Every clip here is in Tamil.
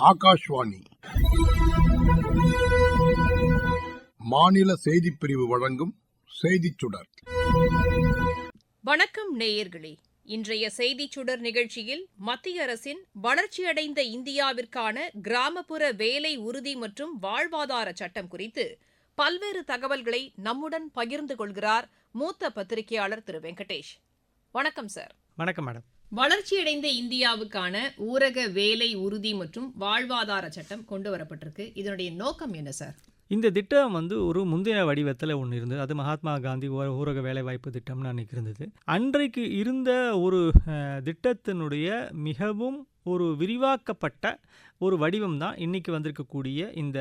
ஆகாஷ்வாணி. மாநில செய்திப் பிரிவு வழங்கும் செய்திச் சுடர். வணக்கம் நேயர்களே. இன்றைய செய்திச் சுடர் நிகழ்ச்சியில் மத்திய அரசின் வளர்ச்சியடைந்த இந்தியாவிற்கான கிராமப்புற வேலை உறுதி மற்றும் வாழ்வாதார சட்டம் குறித்து பல்வேறு தகவல்களை நம்முடன் பகிர்ந்து கொள்கிறார் மூத்த பத்திரிகையாளர் திரு வெங்கடேஷ். வணக்கம் சார். வணக்கம் மேடம். வளர்ச்சியடைந்த இந்தியாவுக்கான ஊரக வேலை உறுதி மற்றும் வாழ்வாதார சட்டம் கொண்டு வரப்பட்டிருக்கு. இதனுடைய நோக்கம் என்ன சார்? இந்த திட்டம் வந்து ஒரு முந்தைய வடிவத்தில் ஒன்று இருந்தது. அது மகாத்மா காந்தி ஊரக வேலைவாய்ப்பு திட்டம்னு அன்றைக்கு இருந்தது. அன்றைக்கு இருந்த ஒரு திட்டத்தினுடைய மிகவும் ஒரு விரிவாக்கப்பட்ட ஒரு வடிவம் தான் இன்றைக்கி வந்திருக்கக்கூடிய இந்த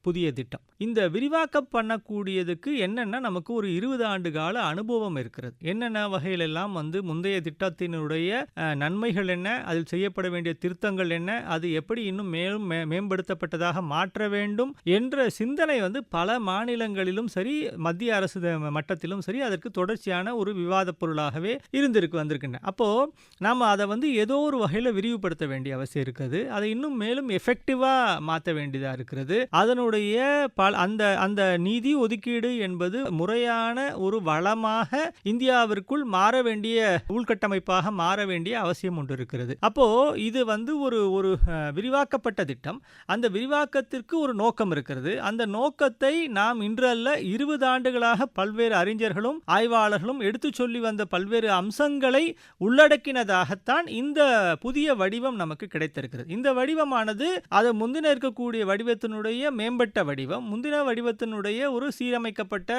புதிய திட்டம். இந்த விரிவாக்கம் பண்ணக்கூடியதுக்கு என்னென்னா நமக்கு ஒரு இருபது ஆண்டு கால அனுபவம் இருக்கிறது? என்னென்ன வகையிலெல்லாம் வந்து முந்தைய திட்டத்தினுடைய நன்மைகள் என்ன? அதில் செய்யப்பட வேண்டிய திருத்தங்கள் என்ன? அது எப்படி இன்னும் மேலும் மே- மேம்படுத்தப்பட்டதாக மாற்ற வேண்டும் என்ற சிந்தனை வந்து பல மாநிலங்களிலும் சரி மத்திய அரசு மட்டத்திலும் சரி அதற்கு தொடர்ச்சியான ஒரு விவாதப் பொருளாகவே இருந்திருக்கு வந்திருக்கின்றன. அப்போது நாம் அதை வந்து ஏதோ ஒரு வகையில் விரிவுபடுத்த வேண்டிய அவசியம் இருக்குது. அதை இன்னும் மேலும் எஃபெக்டிவாக மாற்ற வேண்டியதாக இருக்கிறது. அதனுடைய பல அந்த அந்த நிதி ஒதுக்கீடு என்பது முறையான ஒரு வளமாக இந்தியாவிற்குள் மாற வேண்டிய உள்கட்டமைப்பாக மாற வேண்டிய அவசியம் ஒன்று இருக்கிறது. அப்போ இது வந்து ஒரு ஒரு விரிவாக்கப்பட்ட திட்டம். அந்த விரிவாக்கத்திற்கு ஒரு நோக்கம் இருக்கிறது. அந்த நோக்கத்தை நாம் இன்றல்ல இருபது ஆண்டுகளாக பல்வேறு அறிஞர்களும் ஆய்வாளர்களும் எடுத்துச் சொல்லி வந்த பல்வேறு அம்சங்களை உள்ளடக்கினதாகத்தான் இந்த புதிய வடிவம் நமக்கு கிடைத்திருக்கிறது. இந்த வடிவமானது அது முந்தின இருக்கக்கூடிய வடிவத்தினுடைய மேம்பட்ட வடிவம் முந்தின வடிவத்தினுடைய ஒரு சீரமைக்கப்பட்ட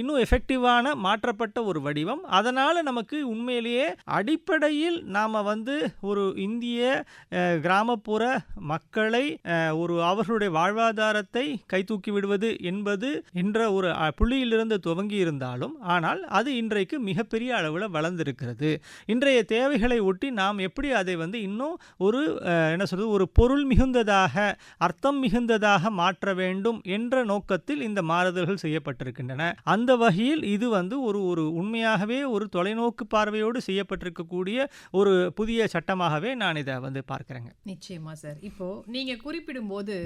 இன்னும் எஃபெக்டிவான மாற்றப்பட்ட ஒரு வடிவம். அதனால் நமக்கு உண்மையிலேயே அடிப்படையில் நாம் வந்து ஒரு இந்திய கிராமப்புற மக்களை ஒரு அவர்களுடைய வாழ்வாதாரத்தை கைதூக்கி விடுவது என்பது என்ற ஒரு புள்ளியிலிருந்து துவங்கி இருந்தாலும் ஆனால் அது இன்றைக்கு மிகப்பெரிய அளவில் வளர்ந்திருக்கிறது. இன்றைய தேவைகளை ஒட்டி நாம் எப்படி அதை வந்து இன்னும் ஒரு என்ன சொல்கிறது ஒரு பொருள் மிகுந்ததாக அர்த்தம் மிகுந்ததாக மாற்ற வேண்டும் என்ற நோக்கத்தில் இந்த மாறுதல்கள் செய்யப்பட்டிருக்கின்றன. அந்த வகையில் இது வந்து ஒரு ஒரு உண்மையாகவே ஒரு தொலைநோக்கு பார்வையோடு செய்யப்பட்டிருக்கக்கூடிய ஒரு புதிய சட்டமாகவே நான் இதை வந்து பார்க்குறேங்க. நிச்சயமா சார் இப்போ நீங்க குறிப்பிடும்போது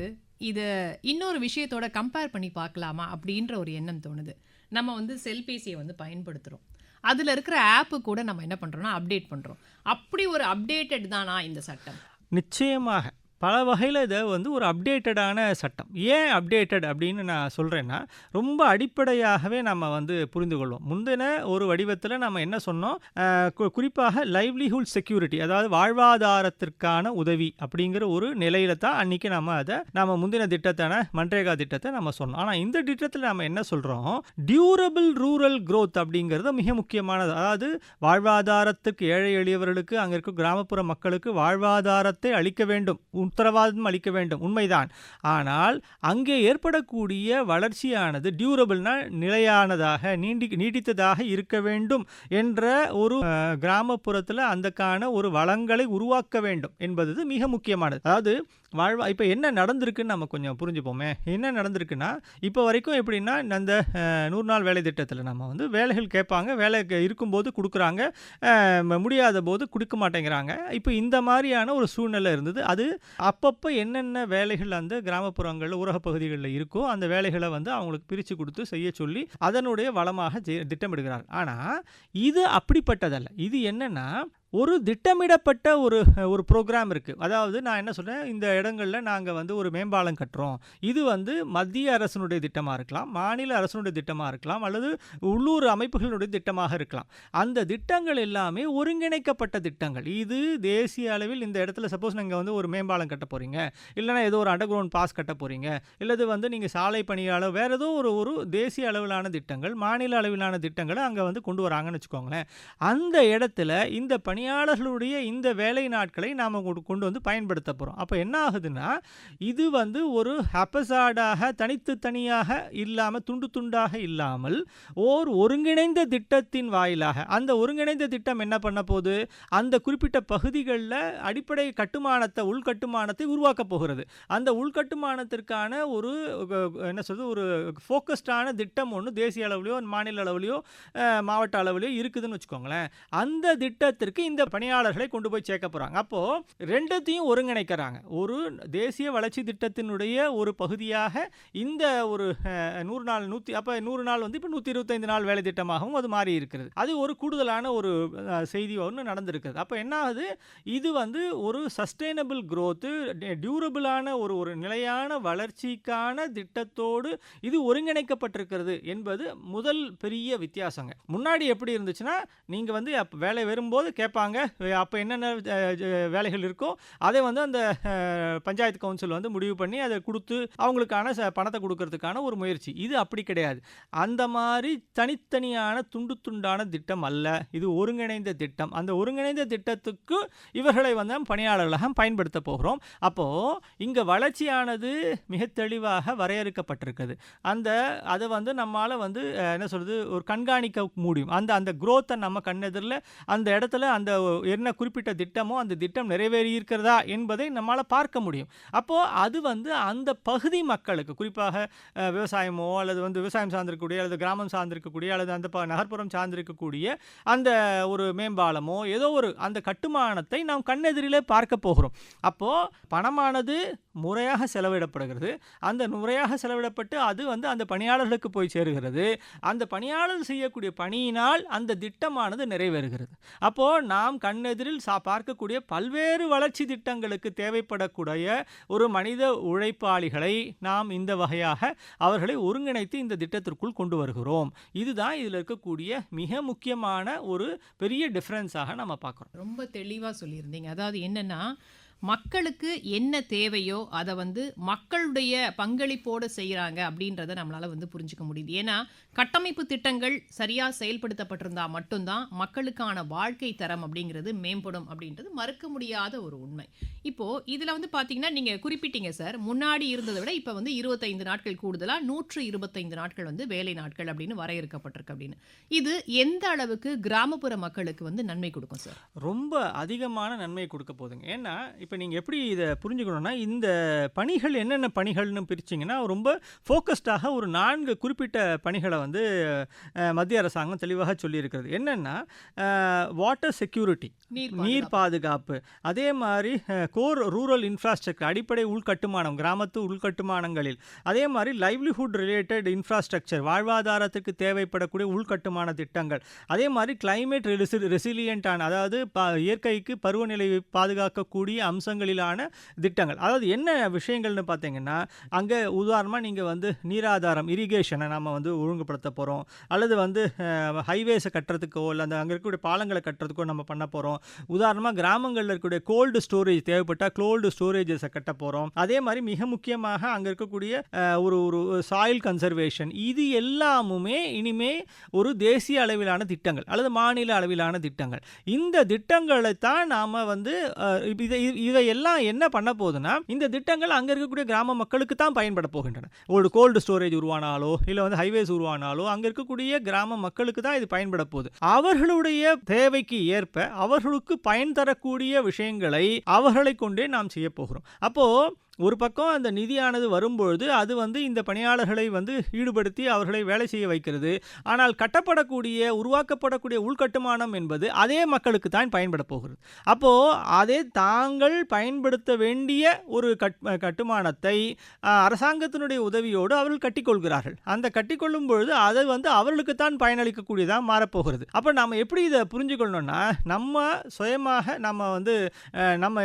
இதை இன்னொரு விஷயத்தோட கம்பேர் பண்ணி பார்க்கலாமா அப்படின்ற ஒரு எண்ணம் தோணுது. நம்ம வந்து செல்பேசியை வந்து பயன்படுத்துகிறோம் அதில் இருக்கிற ஆப்பு கூட நம்ம என்ன பண்ணுறோன்னா அப்டேட் பண்ணுறோம் அப்படி ஒரு அப்டேட்டட் தானா இந்த சட்டம்? நிச்சயமாக. பல வகையில் இதை வந்து ஒரு அப்டேட்டடான சட்டம். ஏன் அப்டேட்டட் அப்படின்னு நான் சொல்கிறேன்னா ரொம்ப அடிப்படையாகவே நம்ம வந்து புரிந்து கொள்வோம். முந்தின ஒரு வடிவத்தில் நம்ம என்ன சொன்னோம்? கு- குறிப்பாக லைவ்லிஹுட் செக்யூரிட்டி அதாவது வாழ்வாதாரத்திற்கான உதவி அப்படிங்கிற ஒரு நிலையில தான் அன்றைக்கி நம்ம அதை நம்ம முந்தின திட்டத்தான மன்ரேகா திட்டத்தை நம்ம சொன்னோம். ஆனால் இந்த திட்டத்தில் நம்ம என்ன சொல்கிறோம் டியூரபிள் ரூரல் க்ரோத் அப்படிங்கிறது மிக முக்கியமானது. அதாவது வாழ்வாதாரத்துக்கு ஏழை எளியவர்களுக்கு அங்கே இருக்கும் கிராமப்புற மக்களுக்கு வாழ்வாதாரத்தை அளிக்க வேண்டும். உத்தரவாதம் அளிக்க வேண்டும். உண்மைதான். ஆனால் அங்கே ஏற்படக்கூடிய வளர்ச்சியானது டியூரபிள்னா நிலையானதாக நீண்டி நீடித்ததாக இருக்க வேண்டும் என்ற ஒரு கிராமப்புறத்தில் அந்தக்கான ஒரு வளங்களை உருவாக்க வேண்டும் என்பது மிக முக்கியமானது. அதாவது வாழ்வா இப்போ என்ன நடந்திருக்குன்னு நம்ம கொஞ்சம் புரிஞ்சுப்போமே. என்ன நடந்திருக்குன்னா இப்போ வரைக்கும் எப்படின்னா அந்த நூறு நாள் வேலை திட்டத்தில் நம்ம வந்து வேலைகள் கேட்பாங்க வேலை இருக்கும்போது கொடுக்குறாங்க முடியாத போது கொடுக்க மாட்டேங்கிறாங்க. இப்போ இந்த மாதிரியான ஒரு சூழ்நிலை இருந்தது. அது அப்பப்போ என்னென்ன வேலைகள் அந்த கிராமப்புறங்களில் ஊரகப் பகுதிகளில் இருக்கோ அந்த வேலைகளை வந்து அவங்களுக்கு பிரித்து கொடுத்து செய்ய சொல்லி அதனுடைய வளமாக ஜெ- திட்டமிடுகிறார். ஆனால் இது அப்படிப்பட்டதல்ல. இது என்னென்னா ஒரு திட்டமிடப்பட்ட ஒரு ஒரு ப்ரோக்ராம் இருக்குது அதாவது நான் என்ன சொல்கிறேன் இந்த இடங்களில் நாங்கள் வந்து ஒரு மேம்பாலம் கட்டுறோம். இது வந்து மத்திய அரசினுடைய திட்டமாக இருக்கலாம் மாநில அரசினுடைய திட்டமாக இருக்கலாம் அல்லது உள்ளூர் அமைப்புகளுடைய திட்டமாக இருக்கலாம். அந்த திட்டங்கள் எல்லாமே ஒருங்கிணைக்கப்பட்ட திட்டங்கள். இது தேசிய அளவில் இந்த இடத்துல சப்போஸ் நீங்கள் வந்து ஒரு மேம்பாலம் கட்ட போகிறீங்க இல்லைனா ஏதோ ஒரு அண்டர் கிரவுண்ட் பாஸ் கட்ட போகிறீங்க இல்லது வந்து நீங்கள் சாலை பணியாளர் வேறு ஏதோ ஒரு ஒரு தேசிய அளவிலான திட்டங்கள் மாநில அளவிலான திட்டங்களை அங்கே வந்து கொண்டு வராங்கன்னு வச்சுக்கோங்களேன். அந்த இடத்துல இந்த பணி பணியாளர்களுடைய இந்த வேலை நாட்களை நாம் கொண்டு வந்து பயன்படுத்த போகிறோம் அப்போ என்ன ஆகுதுன்னா இது வந்து ஒரு ஹெப்பசாடாக தனித்து தனியாக இல்லாமல் துண்டு துண்டாக இல்லாமல் ஓர் ஒருங்கிணைந்த திட்டத்தின் வாயிலாக அந்த ஒருங்கிணைந்த திட்டம் என்ன பண்ண போகுது? அந்த குறிப்பிட்ட பகுதிகளில் அடிப்படை கட்டுமானத்தை உள்கட்டுமானத்தை உருவாக்கப் போகிறது. அந்த உள்கட்டுமானத்திற்கான ஒரு என்ன சொல்றது ஒரு ஃபோக்கஸ்டான திட்டம் ஒன்று தேசிய அளவுலையோ மாநில அளவுலையோ மாவட்ட அளவுலையோ இருக்குதுன்னு வச்சுக்கோங்களேன். அந்த திட்டத்திற்கு இந்த பணியாளர்களை கொண்டு போய் சேர்க்க போகிறாங்க அப்போது ரெண்டத்தையும் ஒருங்கிணைக்கிறாங்க. ஒரு தேசிய வளர்ச்சி திட்டத்தினுடைய ஒரு பகுதியாக இந்த ஒரு நூறு நாள் நூற்றி அப்போ நூறு நாள் வந்து இப்போ நூற்றி இருபத்தைந்து நாள் வேலை திட்டமாகவும் அது மாறி இருக்கிறது. அது ஒரு கூடுதலான ஒரு செய்தி ஒன்று நடந்திருக்குது. அப்போ என்ன ஆகுது? இது வந்து ஒரு சஸ்டைனபிள் க்ரோத்து டியூரபிளான ஒரு ஒரு நிலையான வளர்ச்சிக்கான திட்டத்தோடு இது ஒருங்கிணைக்கப்பட்டிருக்கிறது என்பது முதல் பெரிய வித்தியாசங்க. முன்னாடி எப்படி இருந்துச்சுன்னா நீங்கள் வந்து அப்போ வேலை வரும்போது கேட்பாங்க. அப்போ என்னென்ன வேலைகள் இருக்கோ அதை வந்து அந்த பஞ்சாயத்து கவுன்சில் வந்து முடிவு பண்ணி அதை கொடுத்து அவங்களுக்கான ச- பணத்தை கொடுக்கறதுக்கான ஒரு முயற்சி. இது அப்படி கிடையாது. அந்த மாதிரி தனித்தனியான துண்டு துண்டான திட்டம் அல்ல. இது ஒருங்கிணைந்த திட்டம். அந்த ஒருங்கிணைந்த திட்டத்துக்கு இவர்களை வந்து பணியாளர்களாக பயன்படுத்த போகிறோம். அப்போது இங்கே வளர்ச்சியானது மிக தெளிவாக வரையறுக்கப்பட்டிருக்குது. அந்த அதை வந்து நம்மால் வந்து என்ன சொல்கிறது ஒரு கண்காணிக்க முடியும். அந்த அந்த குரோத்தை நம்ம கண்ணெதிரில் அந்த இடத்துல அந்த அந்த என்ன குறிப்பிட்ட திட்டமோ அந்த திட்டம் நிறைவேறி இருக்கிறதா என்பதை நம்மால் பார்க்க முடியும். அப்போது அது வந்து அந்த பகுதி மக்களுக்கு குறிப்பாக விவசாயமோ அல்லது வந்து விவசாயம் சார்ந்திருக்கக்கூடிய அல்லது கிராமம் சார்ந்திருக்கக்கூடிய அல்லது அந்த ப- நகர்ப்புறம் சார்ந்திருக்கக்கூடிய அந்த ஒரு மேம்பாலமோ ஏதோ ஒரு அந்த கட்டுமானத்தை நாம் கண்ணெதிரிலே பார்க்க போகிறோம். அப்போது பணமானது முறையாக செலவிடப்படுகிறது. அந்த முறையாக செலவிடப்பட்டு அது வந்து அந்த பணியாளர்களுக்கு போய் சேருகிறது. அந்த பணியாளர் செய்யக்கூடிய பணியினால் அந்த திட்டமானது நிறைவேறுகிறது. அப்போது நாம் கண்ணெதிரில் சா பார்க்கக்கூடிய பல்வேறு வளர்ச்சி திட்டங்களுக்கு தேவைப்படக்கூடிய ஒரு மனித உழைப்பாளிகளை நாம் இந்த வகையாக அவர்களை ஒருங்கிணைத்து இந்த திட்டத்திற்குள் கொண்டு வருகிறோம். இதுதான் இதில் இருக்கக்கூடிய மிக முக்கியமான ஒரு பெரிய டிஃப்ரென்ஸாக நம்ம பார்க்குறோம். ரொம்ப தெளிவாக சொல்லியிருந்தீங்க. அதாவது என்னென்னா மக்களுக்கு என்ன தேவையோ அதை வந்து மக்களுடைய பங்களிப்போடு செய்கிறாங்க அப்படின்றத நம்மளால் வந்து புரிஞ்சுக்க முடியுது. ஏன்னா கட்டமைப்பு திட்டங்கள் சரியாக செயல்படுத்தப்பட்டிருந்தால் மட்டும்தான் மக்களுக்கான வாழ்க்கை தரம் அப்படிங்கிறது மேம்படும் அப்படின்றது மறுக்க முடியாத ஒரு உண்மை. இப்போது இதில் வந்து பார்த்தீங்கன்னா நீங்கள் குறிப்பிட்டீங்க சார் முன்னாடி இருந்ததை விட இப்போ வந்து இருபத்தைந்து நாட்கள் கூடுதலாக நூற்று இருபத்தைந்து நாட்கள் வந்து வேலை நாட்கள் அப்படின்னு வரையறுக்கப்பட்டிருக்கு அப்படின்னு. இது எந்த அளவுக்கு கிராமப்புற மக்களுக்கு வந்து நன்மை கொடுக்கும் சார்? ரொம்ப அதிகமான நன்மை கொடுக்க போகுதுங்க. ஏன்னா இப்போ நீங்கள் எப்படி இதை புரிஞ்சுக்கணும்னா இந்த பணிகள் என்னென்ன பணிகள்னு பிரிச்சிங்கன்னா ரொம்ப ஃபோக்கஸ்டாக ஒரு நான்கு குறிப்பிட்ட பணிகளை வந்து மத்திய அரசாங்கம் தெளிவாக சொல்லியிருக்கிறது. என்னென்னா வாட்டர் செக்யூரிட்டி நீர் பாதுகாப்பு. அதே மாதிரி கோர் ரூரல் இன்ஃப்ராஸ்ட்ரக்சர் அடிப்படை உள்கட்டுமானம் கிராமத்து உள்கட்டுமானங்களில். அதே மாதிரி லைவ்லிஹுட் ரிலேட்டட் இன்ஃப்ராஸ்ட்ரக்சர் வாழ்வாதாரத்துக்கு தேவைப்படக்கூடிய உள்கட்டுமான திட்டங்கள். அதே மாதிரி கிளைமேட் ரெசிலியண்டான அதாவது ப இயற்கைக்கு பருவநிலை பாதுகாக்கக்கூடிய அம்சங்களிலான திட்டங்கள். அதாவது என்ன விஷயங்கள்னு பார்த்தீங்கன்னா அங்கே உதாரணமாக நீங்கள் வந்து நீராதாரம் இரிகேஷனை நம்ம வந்து ஒழுங்குபடுத்த போகிறோம் அல்லது வந்து ஹைவேஸை கட்டுறதுக்கோ இல்லை அந்த அங்கே இருக்கக்கூடிய பாலங்களை கட்டுறதுக்கோ நம்ம பண்ண போகிறோம் உதாரணமாக கிராமங்களில் இருக்கக்கூடிய கோல்டு ஸ்டோரேஜ் தேவைப்பட்டால் கோல்டு ஸ்டோரேஜஸை கட்ட போகிறோம் அதே மாதிரி மிக முக்கியமாக அங்கே இருக்கக்கூடிய ஒரு ஒரு சாயில் கன்சர்வேஷன் இது எல்லாமுமே இனிமே ஒரு தேசிய அளவிலான திட்டங்கள் அல்லது மாநில அளவிலான திட்டங்கள். இந்த திட்டங்களை தான் நாம் வந்து இதை இதையெல்லாம் என்ன பண்ண போகுதுன்னா இந்த திட்டங்கள் அங்கே இருக்கக்கூடிய கிராம மக்களுக்கு தான் பயன்பட போகின்றன. ஒரு கோல்டு ஸ்டோரேஜ் உருவானாலோ இல்லை வந்து ஹைவேஸ் உருவானாலோ அங்கே இருக்கக்கூடிய கிராம மக்களுக்கு தான் இது பயன்பட போகுது. அவர்களுடைய தேவைக்கு ஏற்ப அவர்களுக்கு பயன் தரக்கூடிய விஷயங்களை அவர்களை கொண்டே நாம் செய்ய போகிறோம். அப்போது ஒரு பக்கம் அந்த நிதியானது வரும்பொழுது அது வந்து இந்த பணியாளர்களை வந்து ஈடுபடுத்தி அவர்களை வேலை செய்ய வைக்கிறது. ஆனால் கட்டப்படக்கூடிய உருவாக்கப்படக்கூடிய உள்கட்டுமானம் என்பது அதே மக்களுக்கு தான் பயன்பட போகிறது. அப்போது அதே தாங்கள் பயன்படுத்த வேண்டிய ஒரு கட் கட்டுமானத்தை அரசாங்கத்தினுடைய உதவியோடு அவர்கள் கட்டிக்கொள்கிறார்கள். அந்த கட்டிக்கொள்ளும் பொழுது அது வந்து அவர்களுக்கு தான் பயனளிக்கக்கூடியதாக மாறப்போகிறது அப்போ நம்ம எப்படி இதை புரிஞ்சுக்கொள்ளணும்னா நம்ம சுயமாக நம்ம வந்து நம்ம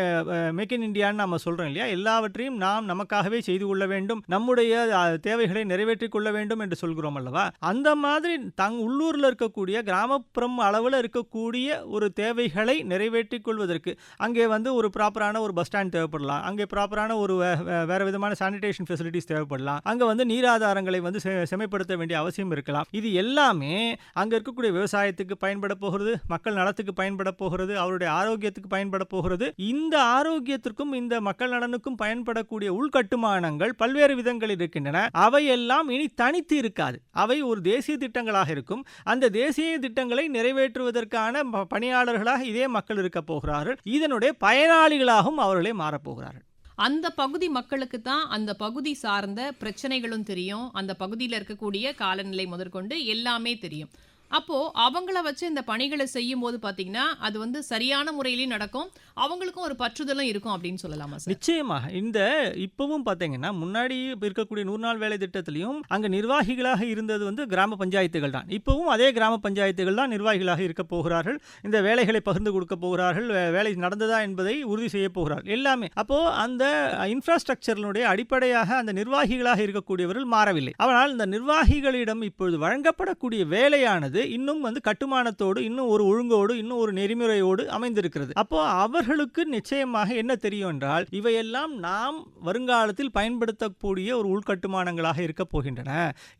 மேக் இன் இண்டியான்னு நம்ம சொல்கிறோம் இல்லையா? எல்லாவற்றையும் நாம் நமக்காகவே செய்து கொள்ள வேண்டும் நம்முடைய தேவைகளை நிறைவேற்றிக் கொள்ள வேண்டும் என்று சொல்கிறோம் அல்லவா? அந்த மாதிரி தங் உள்ளூரில் இருக்கக்கூடிய கிராமப்புறம் அளவில் இருக்கக்கூடிய ஒரு தேவைகளை நிறைவேற்றிக் கொள்வதற்கு அங்கே வந்து ஒரு ப்ராப்பரான ஒரு பஸ் ஸ்டாண்ட் தேவைப்படலாம். அங்கே ப்ராப்பரான ஒரு வேற விதமான சானிடேஷன் ஃபெசிலிட்டிஸ் தேவைப்படலாம். அங்கே வந்து நீராதாரங்களை வந்து செ- செமைப்படுத்த வேண்டிய அவசியம் இருக்கலாம். இது எல்லாமே அங்கே இருக்கக்கூடிய விவசாயத்துக்கு பயன்பட போகிறது மக்கள் நலத்துக்கு பயன்பட போகிறது அவருடைய ஆரோக்கியத்துக்கு பயன்பட போகிறது. இந்த ஆரோக்கியத்திற்கும் இந்த மக்கள் நலனுக்கும் பயன்படக்கூடிய உள்கட்டுமானங்கள் பல்வேறு விதங்களில் இருக்கின்றன. அவையெல்லாம் இனி தனித்து இருக்காது. அவை ஒரு தேசிய திட்டங்களாக இருக்கும். அந்த தேசிய திட்டங்களை நிறைவேற்றுவதற்கான பணியாளர்களாக இதே மக்கள் இருக்க போகிறார்கள். இதனுடைய பயனாளிகளாகவும் அவர்களே மாறப்போகிறார்கள். அந்த பகுதி மக்களுக்கு தான் அந்த பகுதி சார்ந்த பிரச்சனைகளும் தெரியும். அந்த பகுதியில் இருக்கக்கூடிய காலநிலை முதற்கொண்டு எல்லாமே தெரியும். அப்போது அவங்கள வச்சு இந்த பணிகளை செய்யும் போது பார்த்தீங்கன்னா அது வந்து சரியான முறையிலையும் நடக்கும். அவங்களுக்கும் ஒரு பற்றுதலும் இருக்கும் அப்படின்னு சொல்லலாமா சார்? நிச்சயமாக. இந்த இப்போவும் பார்த்தீங்கன்னா முன்னாடி இருக்கக்கூடிய நூறு நாள் வேலை திட்டத்திலையும் அங்கே நிர்வாகிகளாக இருந்தது வந்து கிராம பஞ்சாயத்துகள் தான். இப்போவும் அதே கிராம பஞ்சாயத்துகள் தான் நிர்வாகிகளாக இருக்க போகிறார்கள். இந்த வேலைகளை பகிர்ந்து கொடுக்க போகிறார்கள். வே- வேலை நடந்ததா என்பதை உறுதி செய்ய போகிறார்கள். எல்லாமே. அப்போது அந்த இன்ஃப்ராஸ்ட்ரக்சரினுடைய அடிப்படையாக அந்த நிர்வாகிகளாக இருக்கக்கூடியவர்கள் மாறவில்லை. ஆனால் இந்த நிர்வாகிகளிடம் இப்பொழுது வழங்கப்படக்கூடிய வேலையானது இன்னும் வந்து கட்டுமானத்தோடு இன்னும் ஒரு ஒழுங்கோடு இன்னும் ஒரு நெறிமுறையோடு அமைந்திருக்கிறது. அப்போ அவர்களுக்கு நிச்சயமாக என்ன தெரியும் என்றால் இவையெல்லாம் நாம் வருங்காலத்தில் பயன்படுத்தக்கூடிய ஒரு உள்கட்டுமானங்களாக இருக்க போகின்றன.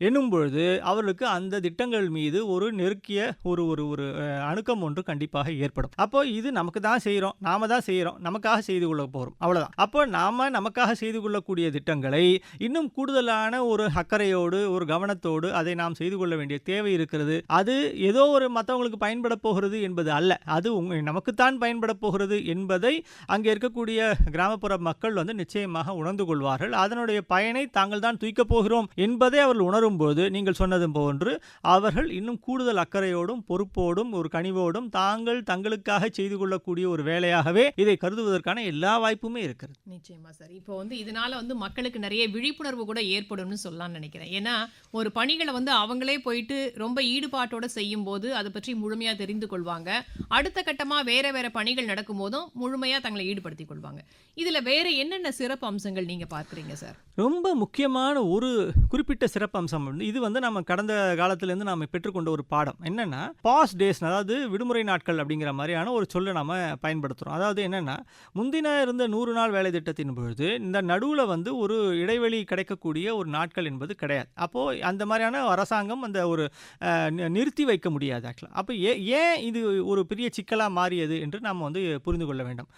என்னும் பொழுது அவர்களுக்கு அந்த திட்டங்கள் மீது ஒரு நெருக்கிய ஒரு ஒரு ஒரு அணுக்கம் ஒன்று கண்டிப்பாக ஏற்படும். அப்போ இது நமக்கு தான் செய்கிறோம் நாம தான் செய்கிறோம் நமக்காக செய்து கொள்ள போகிறோம் அவ்வளவுதான். அப்போ நாம நமக்காக செய்து கொள்ளக்கூடிய திட்டங்களை இன்னும் கூடுதலான ஒரு அக்கறையோடு ஒரு கவனத்தோடு அதை நாம் செய்து கொள்ள வேண்டிய தேவை இருக்கிறது. அது ஏதோ ஒரு மற்றவங்களுக்கு பயன்பட போகிறது என்பது அல்ல. அது உங்க நமக்குத்தான் பயன்பட போகிறது என்பதை அங்கே இருக்கக்கூடிய கிராமப்புற மக்கள் வந்து நிச்சயமாக உணர்ந்து கொள்வார்கள். அதனுடைய பயனை தாங்கள் தான் தூக்கப் போகிறோம் என்பதை அவர்கள் உணரும் போது நீங்கள் சொன்னது போன்று அவர்கள் இன்னும் கூடுதல் அக்கறையோடும் பொறுப்போடும் ஒரு கனிவோடும் தாங்கள் தங்களுக்காக செய்து கொள்ளக்கூடிய ஒரு வேலையாகவே இதை கருதுவதற்கான எல்லா வாய்ப்புமே இருக்கிறது. நிச்சயமா சார். இப்போ வந்து இதனால வந்து மக்களுக்கு நிறைய விழிப்புணர்வு கூட ஏற்படும்னு சொல்லலாம்னு நினைக்கிறேன். ஏன்னா ஒரு பணிகளை வந்து அவங்களே போயிட்டு ரொம்ப ஈடுபாட்டோட செய்யும் போது அதை பற்றி முழுமையா தெரிந்து கொள்வாங்க. அடுத்த கட்டமா வேற வேற பணிகள் நடக்கும் போதும் முழுமையா தங்களை ஈடுபடுத்திக் கொள்வாங்க. இதுல வேற என்னென்ன சிறப்பு அம்சங்கள் நீங்க பார்க்குறீங்க சார்? ரொம்ப முக்கியமான ஒரு குறிப்பிட்ட சிறப்பம்சம் அம்சம். இது வந்து நம்ம கடந்த காலத்திலேருந்து நாம் பெற்றுக்கொண்ட ஒரு பாடம். என்னன்னா பாஸ் டேஸ் அதாவது விடுமுறை நாட்கள் அப்படிங்கிற மாதிரியான ஒரு சொல்லை நாம் பயன்படுத்துகிறோம் அதாவது என்னன்னா முந்தின இருந்த நூறு நாள் வேலை திட்டத்தின் பொழுது இந்த நடுவில் வந்து ஒரு இடைவெளி கிடைக்கக்கூடிய ஒரு நாட்கள் என்பது கிடையாது. அப்போது அந்த மாதிரியான அரசாங்கம் அந்த ஒரு அஹ், நிறுத்தி வைக்க முடியாது ஆக்சுவலாக அப்போ ஏ ஏன் இது ஒரு பெரிய சிக்கலாக மாறியது என்று நாம் வந்து புரிந்து கொள்ள வேண்டும்.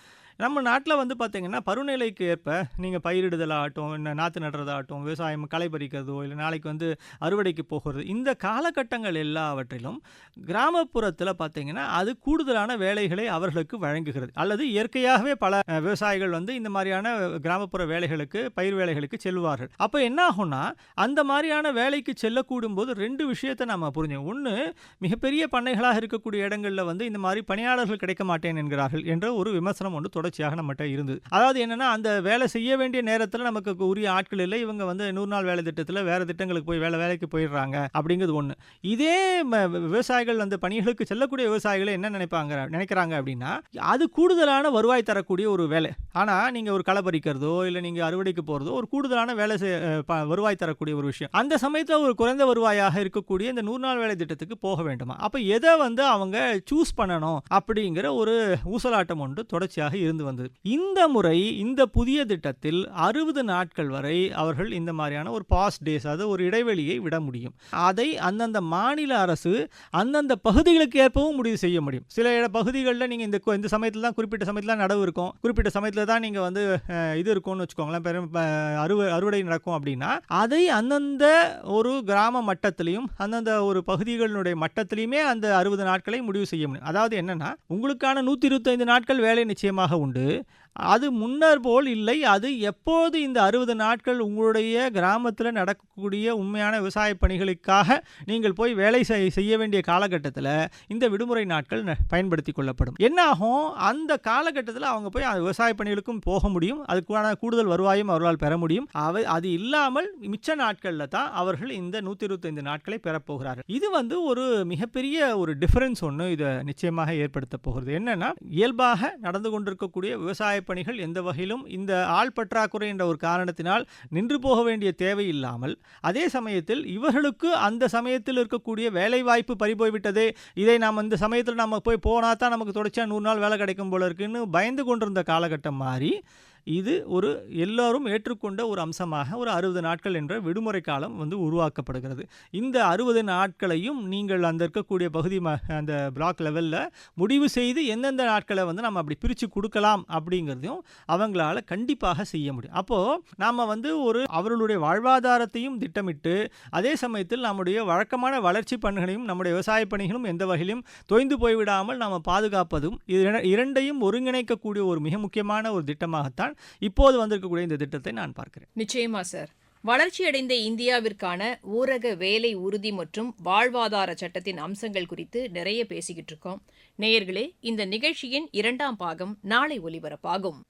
நம்ம நாட்டில் வந்து பார்த்திங்கன்னா பருவநிலைக்கு ஏற்ப நீங்கள் பயிரிடுதலாகட்டும் இல்லை நாற்று நடுறதாகட்டும் விவசாயம் களை பறிக்கிறதோ இல்லை நாளைக்கு வந்து அறுவடைக்கு போகிறது இந்த காலகட்டங்கள் எல்லாவற்றிலும் கிராமப்புறத்தில் பார்த்திங்கன்னா அது கூடுதலான வேலைகளை அவர்களுக்கு வழங்குகிறது. அல்லது இயற்கையாகவே பல விவசாயிகள் வந்து இந்த மாதிரியான கிராமப்புற வேலைகளுக்கு பயிர் வேலைகளுக்கு செல்வார்கள். அப்போ என்ன ஆகும்னா அந்த மாதிரியான வேலைக்கு செல்லக்கூடும் போது ரெண்டு விஷயத்தை நம்ம புரிஞ்சோம் ஒன்று மிகப்பெரிய பண்ணைகளாக இருக்கக்கூடிய இடங்களில் வந்து இந்த மாதிரி பணியாளர்கள் கிடைக்க மாட்டேன் என்கிறார்கள் என்ற ஒரு விமர்சனம் ஒன்று தொடர்ச்சியாக நம்மகிட்ட இருந்தது அதாவது என்னன்னா அந்த வேலை செய்ய வேண்டிய நேரத்தில் நமக்கு உரிய ஆட்கள் இல்லை. இவங்க வந்து நூறு நாள் வேலை திட்டத்தில் வேற திட்டங்களுக்கு போய் வேலை வேலைக்கு போயிடுறாங்க அப்படிங்கிறது ஒன்று இதே விவசாயிகள் அந்த பணிகளுக்கு செல்லக்கூடிய விவசாயிகளை என்ன நினைப்பாங்க நினைக்கிறாங்க அப்படின்னா அது கூடுதலான வருவாய் தரக்கூடிய ஒரு வேலை. ஆனால் நீங்கள் ஒரு களை பறிக்கிறதோ இல்லை நீங்கள் அறுவடைக்கு போகிறதோ ஒரு கூடுதலான வேலை வருவாய் தரக்கூடிய ஒரு விஷயம். அந்த சமயத்தில் ஒரு குறைந்த வருவாயாக இருக்கக்கூடிய இந்த நூறு நாள் வேலை திட்டத்துக்கு போக வேண்டுமா? அப்போ எதை வந்து அவங்க சூஸ் பண்ணணும் அப்படிங்கிற ஒரு ஊசலாட்டம் ஒன்று தொடர்ச்சியாக இருந்து வந்தது. இந்த முறை இந்த புதிய திட்டத்தில் அறுபது நாட்கள் வரை அவர்கள் இந்த மாதிரியான ஒரு பாஸ் டேஸ் அதாவது ஒரு இடைவெளியை விட முடியும். அதை அந்தந்த மாநில அரசு அந்தந்த பகுதிகளுக்கு ஏற்பவும் முடிவு செய்ய முடியும். சில இட- பகுதிகளில் நீங்கள் இந்த இந்த சமயத்தில் தான் குறிப்பிட்ட சமயத்தில் தான் நடவு இருக்கும். குறிப்பிட்ட சமயத்தில் தான் நீங்கள் வந்து இது இருக்கும்னு வச்சுக்கோங்களேன் பெரும் அறுவை அறுவடை நடக்கும் அப்படின்னா அதை அந்தந்த ஒரு கிராம மட்டத்திலையும் அந்தந்த ஒரு பகுதிகளினுடைய மட்டத்திலையுமே அந்த அறுபது நாட்களை முடிவு செய்ய முடியும். அதாவது என்னன்னா உங்களுக்கான நூற்றி இருபத்தைந்து நாட்கள் வேலை நிச்சயமாக உண்டு. அது முன்னர் போல் இல்லை. அது எப்போது இந்த அறுபது நாட்கள் உங்களுடைய கிராமத்தில் நடக்கக்கூடிய உண்மையான விவசாய பணிகளுக்காக நீங்கள் போய் வேலை செய்- செய்ய வேண்டிய காலகட்டத்தில் இந்த விடுமுறை நாட்கள் ந- பயன்படுத்தி கொள்ளப்படும். என்னாகும் அந்த காலகட்டத்தில் அவங்க போய் அந்த விவசாய பணிகளுக்கும் போக முடியும். அதுக்கான கூடுதல் வருவாயும் அவர்களால் பெற முடியும். அவை அது இல்லாமல் மிச்ச நாட்களில் தான் அவர்கள் இந்த நூற்றி இருபத்தைந்து நாட்களை பெறப்போகிறார்கள் இது வந்து ஒரு மிகப்பெரிய ஒரு டிஃபரன்ஸ் ஒன்று இதை நிச்சயமாக ஏற்படுத்த போகிறது. என்னென்னா இயல்பாக நடந்து கொண்டிருக்கக்கூடிய விவசாய பணிகள் எந்த வகையிலும் இந்த ஆள் பற்றாக்குறை என்ற ஒரு காரணத்தினால் நின்று போக வேண்டிய தேவை இல்லாமல் அதே சமயத்தில் இவர்களுக்கு அந்த சமயத்தில் இருக்கக்கூடிய வேலைவாய்ப்பு பறிபோய்விட்டதே இதை நாம் இந்த சமயத்தில் நம்ம போய் போனால் தான் நமக்கு தொடர்ச்சியாக நூறு நாள் வேலை கிடைக்கும் போல இருக்குன்னு பயந்து கொண்டிருந்த காலகட்டம் மாறி இது ஒரு எல்லாரும் ஏற்றுக்கொண்ட ஒரு அம்சமாக ஒரு அறுபது நாட்கள் என்ற விடுமுறை காலம் வந்து உருவாக்கப்படுகிறது. இந்த அறுபது நாட்களையும் நீங்கள் அந்த இருக்கக்கூடிய பகுதி ம அந்த பிளாக் லெவலில் முடிவு செய்து எந்தெந்த நாட்களை வந்து நம்ம அப்படி பிரித்து கொடுக்கலாம் அப்படிங்கிறதையும் அவங்களால கண்டிப்பாக செய்ய முடியும். அப்போது நாம் வந்து ஒரு அவர்களுடைய வாழ்வாதாரத்தையும் திட்டமிட்டு அதே சமயத்தில் நம்முடைய வழக்கமான வளர்ச்சி பணிகளையும் நம்முடைய விவசாய பணிகளும் எந்த வகையிலும் தொய்ந்து போய்விடாமல் நாம் பாதுகாப்பதும் இது இர- இரண்டையும் ஒருங்கிணைக்கக்கூடிய ஒரு மிக முக்கியமான ஒரு திட்டமாகத்தான் இப்போது வந்திருக்கக்கூடிய இந்த திட்டத்தை நான் பார்க்கிறேன். நிச்சயமா சார். வளர்ச்சியடைந்த இந்தியாவிற்கான ஊரக வேலை உறுதி மற்றும் வாழ்வாதார சட்டத்தின் அம்சங்கள் குறித்து நிறைய பேசிக்கிட்டு இருக்கோம். நேயர்களே இந்த நிகழ்ச்சியின் இரண்டாம் பாகம் நாளை ஒலிபரப்பாகும்.